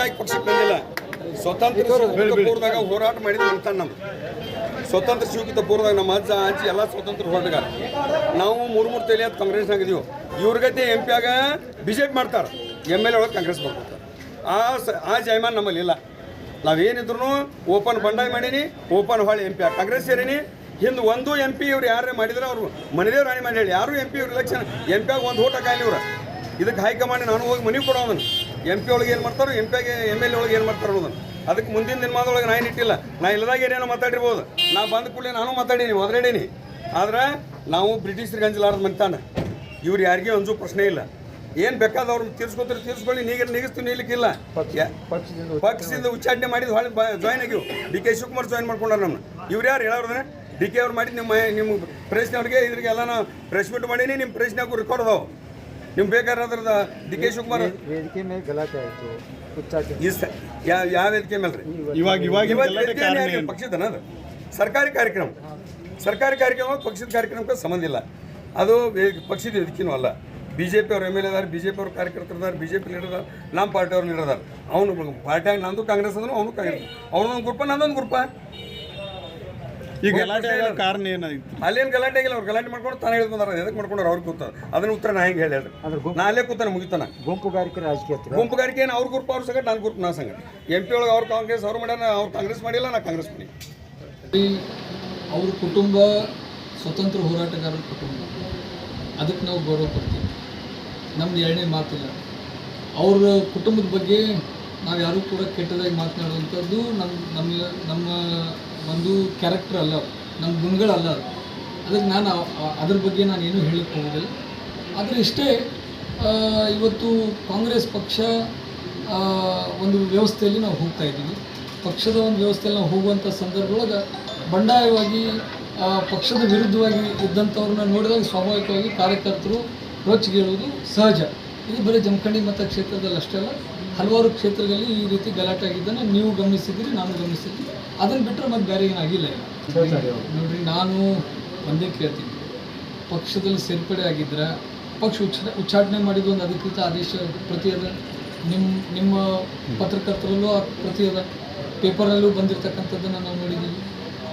ಅದಕ್ಕಾಗಿ ಪಕ್ಷಕ್ಕೆ ಬಂದಿಲ್ಲ. ಸ್ವತಂತ್ರ ಪೂರ್ವದಾಗ ಹೋರಾಟ ಮಾಡಿದ ಅಂತ ನಮ್ದು. ಸ್ವತಂತ್ರ ಶಿವಕಿತ ಪೂರ್ವದಾಗ ನಮ್ಮ ಅಜ್ಜ ಅಜ್ಜಿ ಎಲ್ಲ ಸ್ವತಂತ್ರ ಹೋರಾಟಗಾರ. ನಾವು ಮೂರು ಮೂರು ತಲೆ ಅಂತ ಕಾಂಗ್ರೆಸ್ ಆಗಿದ್ದೀವಿ. ಇವ್ರಿಗತೆ ಎಂ ಪಿ ಆಗ ಬಿ ಜೆ ಪಿ ಮಾಡ್ತಾರೆ. ಎಂ ಎಲ್ ಎ ಒಳಗೆ ಕಾಂಗ್ರೆಸ್ ಬರ್ತಾರೆ ಆ ಸ ಆ ಜಯಮಾನ್ ನಮ್ಮಲ್ಲಿ ಇಲ್ಲ. ನಾವೇನಿದ್ರು ಓಪನ್ ಬಂಡಾಯ ಮಾಡೀನಿ ಓಪನ್ ಹಾಳಿ ಎಂ ಪಿ ಕಾಂಗ್ರೆಸ್ ಸೇರೀನಿ. ಹಿಂದೆ ಒಂದು ಎಂ ಪಿ ಇವ್ರು ಯಾರೇ ಮಾಡಿದ್ರೆ ಅವರು ಮನೆದೇವ್ರು ರಾಣಿ ಮಾಡಿ ಹೇಳಿ ಯಾರು ಎಂ ಪಿ ಇವ್ರು ಎಲೆಕ್ಷನ್ ಎಂ ಪಿ ಆಗ ಒಂದು ಓಟ ಕಾಯಿಲಿ ಇವ್ರು. ಇದಕ್ಕೆ ಹೈಕಮಾಂಡ್ ನಾನು ಹೋಗಿ ಮನೆಗೆ ಕೊಡೋದನ್ನು ಎಂ ಪಿ ಒಳಗೆ ಏನು ಮಾಡ್ತಾರೋ ಎಂ ಪಿಗೆ ಎಂ ಎಲ್ ಎ ಒಳಗೆ ಏನು ಮಾಡ್ತಾರೋ ಅನ್ನೋದನ್ನು. ಅದಕ್ಕೆ ಮುಂದಿನ ದಿನಮಾನದೊಳಗೆ ನಾನು ಇಟ್ಟಿಲ್ಲ. ನಾ ಇಲ್ಲದಾಗ ಏನೇನೋ ಮಾತಾಡಿರ್ಬೋದು. ನಾ ಬಂದ ಕೂಡಲೇ ನಾನು ಮಾತಾಡೀನಿ ಒದರಾಡೀನಿ. ಆದ್ರೆ ನಾವು ಬ್ರಿಟಿಷರಿಗೆ ಅಂಜಲಾರದ ಮಂತಾನ ಇವ್ರು ಯಾರಿಗೂ ಒಂದು ಪ್ರಶ್ನೆ ಇಲ್ಲ. ಏನು ಬೇಕಾದವ್ರು ತೀರ್ಸ್ಕೊತಾರೆ ತೀರ್ಸ್ಕೊಳ್ಳಿ ನೀಗ ನೀಗಿಸ್ತೀವಿ ನೀಲಿಕ್ಕಿಲ್ಲ ಪಕ್ಷದಿಂದ ಉಚ್ಚಾಟನೆ ಮಾಡಿದ ಹೊಳೆ ಜಾಯ್ನ್ ಆಗಿವು ಡಿ ಕೆ ಶಿವಕುಮಾರ್ ಜಾಯ್ನ್ ಮಾಡ್ಕೊಂಡಾರ ನಮ್ಮನ್ನ ಇವ್ರು ಯಾರು ಹೇಳೋದ್ರೆ ಡಿ ಕೆ ಅವ್ರು ಮಾಡಿದ್ದು ನಿಮ್ಮ ನಿಮ್ಮ ಪ್ರೆಸ್ನವ್ರಿಗೆ ಇದ್ರಿಗೆಲ್ಲ ನಾನು ಪ್ರೆಸ್ ಮೀಟ್ ಮಾಡೀನಿ ನಿಮ್ಮ ಪ್ರೆಸ್ನಾಗೂ ರೆಕಾರ್ಡ್ ಅದಾವೆ. ನಿಮ್ಗೆ ಬೇಕಾದ್ರೆ ಡಿ ಕೆ ಶಿವಕುಮಾರ್ ವೇದಿಕೆ ಮೇಲೆ ಗಲಾಟೆ ಆಯಿತು. ಯಾವ ಯಾವ ವೇದಿಕೆ ಮೇಲೆ ರೀ ಇವಾಗ ಇವಾಗ ಇವತ್ತು ಪಕ್ಷದನ ಅದು? ಸರ್ಕಾರಿ ಕಾರ್ಯಕ್ರಮ. ಸರ್ಕಾರಿ ಕಾರ್ಯಕ್ರಮ ಪಕ್ಷದ ಕಾರ್ಯಕ್ರಮಕ್ಕೆ ಸಂಬಂಧ ಇಲ್ಲ. ಅದು ಪಕ್ಷದ ವೇದಿಕೆನೂ ಅಲ್ಲ. ಬಿ ಜೆ ಪಿ ಅವ್ರ ಎಂ ಎಲ್ ಎದಾರ ಬಿ ಜೆ ಪಿ ಅವ್ರ ಕಾರ್ಯಕರ್ತರದಾರ ಬಿ ಜೆ ಪಿ ಲೀಡರ್ ಅದಾರ ನಮ್ಮ ಪಾರ್ಟಿ ಅವ್ರು ಲೀಡರ್ ಅದಾರ. ಅವನು ಪಾರ್ಟಿಯಾಗ ನಂದು ಕಾಂಗ್ರೆಸ್ ಅಂದ್ರೆ ಅವನು ಕಾಂಗ್ರೆಸ್. ಅವ್ರದೊಂದು ಗ್ರೂಪ ನಂದೊಂದು ಗ್ರೂಪ. ಈಗ ಗಲಾಟೆ ಆಗೋ ಕಾರಣ ಏನಾಯ್ತು? ಅಲ್ಲೇನು ಗಲಾಟೆ ಆಗಿಲ್ಲ ಅವ್ರು ಗಲಾಟೆ ಮಾಡ್ಕೊಂಡು ತಾನೇ ಹೇಳಿದ್ ಬಂದಾರ ಎದಕ್ಕೆ ಮಾಡ್ಕೊಂಡ್ರೆ ಅವ್ರಿಗೆ ಕೂತ? ಅದನ್ನ ಉತ್ತರ ನಾ ಹೆಂಗೆ ಹೇಳಿ ನಾ ಅಲ್ಲೇ ಕೂತಾನೆ ಮುಗಿತಾನ. ಗುಂಪುಗಾರಿಕೆ ರಾಜಕೀಯ ಗುಂಪುಗಾರಿಕೆ ಏನು ಅವ್ರ ಗ್ರೂಪ್ ಅವ್ರ ಸಂಗಟ ನನ್ನ ಗ್ರೂಪ್ ನಾ ಸಂಗಟ ಎಂ ಪಿ ಒಳಗೆ ಅವ್ರು ಕಾಂಗ್ರೆಸ್ ಅವ್ರು ಮಾಡ್ಯಾರ ಅವ್ರು ಕಾಂಗ್ರೆಸ್ ಮಾಡಿಲ್ಲ ನಾ ಕಾಂಗ್ರೆಸ್ ಮಾಡಿ ಅವ್ರ ಕುಟುಂಬ ಸ್ವತಂತ್ರ ಹೋರಾಟಗಾರರ ಕುಟುಂಬ. ಅದಕ್ಕೆ ನಾವು ಗೌರವ ಕೊಡ್ತೀವಿ. ನಮ್ದು ಎರಡನೇ ಮಾತಿಲ್ಲ. ಅವ್ರ ಕುಟುಂಬದ ಬಗ್ಗೆ ನಾವು ಯಾರೂ ಕೂಡ ಕೆಟ್ಟದಾಗಿ ಮಾತನಾಡುವಂಥದ್ದು ನಮ್ಮ ನಮ್ಮ ನಮ್ಮ ಒಂದು ಕ್ಯಾರೆಕ್ಟರ್ ಅಲ್ಲ. ನಮ್ಮ ಗುಣಗಳಲ್ಲ ಅದು. ಅದಕ್ಕೆ ನಾನು ಅದ್ರ ಬಗ್ಗೆ ನಾನು ಏನೂ ಹೇಳಕ್ಕೆ ಹೋಗೋದಿಲ್ಲ. ಆದರೆ ಇಷ್ಟೇ ಇವತ್ತು ಕಾಂಗ್ರೆಸ್ ಪಕ್ಷ ಒಂದು ವ್ಯವಸ್ಥೆಯಲ್ಲಿ ನಾವು ಹೋಗ್ತಾ ಇದ್ದೀವಿ. ಪಕ್ಷದ ಒಂದು ವ್ಯವಸ್ಥೆಯಲ್ಲಿ ನಾವು ಹೋಗುವಂಥ ಸಂದರ್ಭದೊಳಗೆ ಬಂಡಾಯವಾಗಿ ಪಕ್ಷದ ವಿರುದ್ಧವಾಗಿ ಇದ್ದಂಥವ್ರನ್ನ ನೋಡಿದಾಗ ಸ್ವಾಭಾವಿಕವಾಗಿ ಕಾರ್ಯಕರ್ತರು ರೊಚ್ಚಿಗೇಳುವುದು ಸಹಜ. ಇದು ಬರೀ ಜಮಖಂಡಿ ಮತಕ್ಷೇತ್ರದಲ್ಲಿ ಅಷ್ಟೇ ಅಲ್ಲ ಹಲವಾರು ಕ್ಷೇತ್ರಗಳಲ್ಲಿ ಈ ರೀತಿ ಗಲಾಟೆ ಆಗಿದ್ದನ್ನು ನೀವು ಗಮನಿಸಿದ್ದೀರಿ ನಾನು ಗಮನಿಸಿದ್ದೀನಿ. ಅದನ್ನು ಬಿಟ್ಟರೆ ಮತ್ತೆ ಬೇರೆ ಏನಾಗಿಲ್ಲ ನೋಡ್ರಿ ನಾನು ಒಂದೇ ಕೇಳ್ತೀನಿ. ಪಕ್ಷದಲ್ಲಿ ಸೇರ್ಪಡೆ ಆಗಿದ್ರೆ ಪಕ್ಷ ಉಚ್ಚ ಉಚ್ಚಾಟನೆ ಮಾಡಿದ ಒಂದು ಅಧಿಕೃತ ಆದೇಶ ಪ್ರತಿ ಅದ ನಿಮ್ಮ ನಿಮ್ಮ ಪತ್ರಕರ್ತರಲ್ಲೂ ಆ ಪ್ರತಿ ಅದ ಪೇಪರಲ್ಲೂ ಬಂದಿರತಕ್ಕಂಥದ್ದನ್ನು ನಾವು ನೋಡಿದ್ದೀವಿ.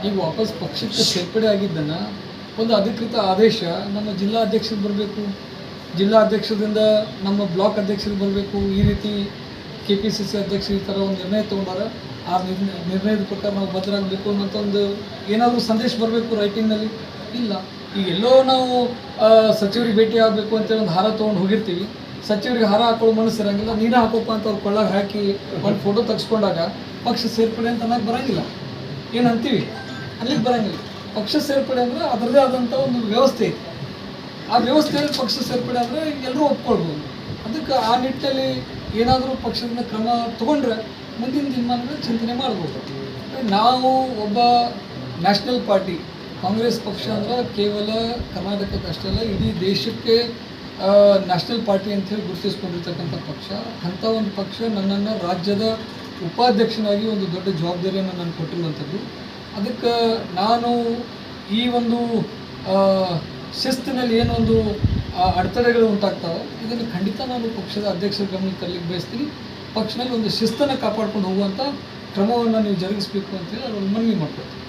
ಈಗ ವಾಪಸ್ ಪಕ್ಷಕ್ಕೆ ಸೇರ್ಪಡೆ ಆಗಿದ್ದನ್ನು ಒಂದು ಅಧಿಕೃತ ಆದೇಶ ನಮ್ಮ ಜಿಲ್ಲಾ ಅಧ್ಯಕ್ಷರಿಗೆ ಬರಬೇಕು. ಜಿಲ್ಲಾ ಅಧ್ಯಕ್ಷರಿಂದ ನಮ್ಮ ಬ್ಲಾಕ್ ಅಧ್ಯಕ್ಷರಿಗೆ ಬರಬೇಕು. ಈ ರೀತಿ ಕೆ ಪಿ ಸಿ ಸಿ ಅಧ್ಯಕ್ಷರು ಈ ಥರ ಒಂದು ನಿರ್ಣಯ ತೊಗೊಂಡಾರ, ಆ ನಿರ್ಣಯ, ನಿರ್ಣಯದ ಪ್ರಕಾರ ನಾವು ಬದ್ಧರಾಗಬೇಕು ಅನ್ನೋಂಥ ಒಂದು ಏನಾದರೂ ಸಂದೇಶ ಬರಬೇಕು ರೈಟಿಂಗ್ನಲ್ಲಿ ಇಲ್ಲ. ಈಗ ಎಲ್ಲೋ ನಾವು ಸಚಿವರಿಗೆ ಭೇಟಿ ಆಗಬೇಕು ಅಂತೇಳಿ ಒಂದು ಹಾರ ತೊಗೊಂಡು ಹೋಗಿರ್ತೀವಿ. ಸಚಿವರಿಗೆ ಹಾರ ಹಾಕೊಳ್ಳೋ ಮನಸ್ಸು ಇರೋಂಗಿಲ್ಲ. ನೀನೇ ಹಾಕೋಪ್ಪ ಅಂತ ಅವ್ರು ಕೊಳ್ಳಾಗ ಹಾಕಿ ಒಂದು ಫೋಟೋ ತೆಗೆಸ್ಕೊಂಡಾಗ ಪಕ್ಷ ಸೇರ್ಪಡೆ ಅಂತ ಅನ್ನೋಕೆ ಬರಂಗಿಲ್ಲ. ಏನು ಅಂತೀವಿ? ಅಲ್ಲಿಗೆ ಬರೋಂಗಿಲ್ಲ. ಪಕ್ಷ ಸೇರ್ಪಡೆ ಅಂದರೆ ಅದರದೇ ಆದಂಥ ಒಂದು ವ್ಯವಸ್ಥೆ ಇದೆ ಆ ವ್ಯವಸ್ಥೆಯಲ್ಲಿ ಪಕ್ಷ ಸೇರ್ಪಡೆ ಅಂದರೆ ಎಲ್ಲರೂ ಒಪ್ಕೊಳ್ಬೋದು. ಅದಕ್ಕೆ ಆ ನಿಟ್ಟಲ್ಲಿ ಏನಾದರೂ ಪಕ್ಷದಿಂದ ಕ್ರಮ ತಗೊಂಡ್ರೆ ಮುಂದಿನ ದಿನಮಾನದ ಚಿಂತನೆ ಮಾಡ್ಬೋದು. ನಾವು ಒಬ್ಬ ನ್ಯಾಷನಲ್ ಪಾರ್ಟಿ, ಕಾಂಗ್ರೆಸ್ ಪಕ್ಷ ಅಂದ್ರೆ ಕೇವಲ ಕರ್ನಾಟಕಕ್ಕೆ ಅಷ್ಟೇ ಅಲ್ಲ, ಇಡೀ ದೇಶಕ್ಕೆ ನ್ಯಾಷನಲ್ ಪಾರ್ಟಿ ಅಂತ ಹೇಳಿ ಗುರುತಿಸ್ಕೊಂಡಿರ್ತಕ್ಕಂಥ ಪಕ್ಷ. ಅಂಥ ಒಂದು ಪಕ್ಷ ನನ್ನನ್ನು ರಾಜ್ಯದ ಉಪಾಧ್ಯಕ್ಷನಾಗಿ ಒಂದು ದೊಡ್ಡ ಜವಾಬ್ದಾರಿಯನ್ನು ನಾನು ಕೊಟ್ಟಿರುವಂಥದ್ದು. ಅದಕ್ಕೆ ನಾನು ಈ ಒಂದು ಶಿಸ್ತಿನಲ್ಲಿ ಏನೊಂದು ಅಡೆತಡೆಗಳು ಉಂಟಾಗ್ತವೆ. ಇದನ್ನು ಖಂಡಿತ ನಾನು ಪಕ್ಷದ ಅಧ್ಯಕ್ಷರ ಗಮನಕ್ಕೆ ತರಲಿಕ್ಕೆ ಬಯಸ್ತೀನಿ. ಪಕ್ಷದಲ್ಲಿ ಒಂದು ಶಿಸ್ತನ್ನು ಕಾಪಾಡ್ಕೊಂಡು ಹೋಗುವಂಥ ಕ್ರಮವನ್ನು ನೀವು ಜರುಗಿಸಬೇಕು ಅಂತೇಳಿ ಅದನ್ನು ಮನವಿ ಮಾಡ್ಕೊಳ್ತೀನಿ.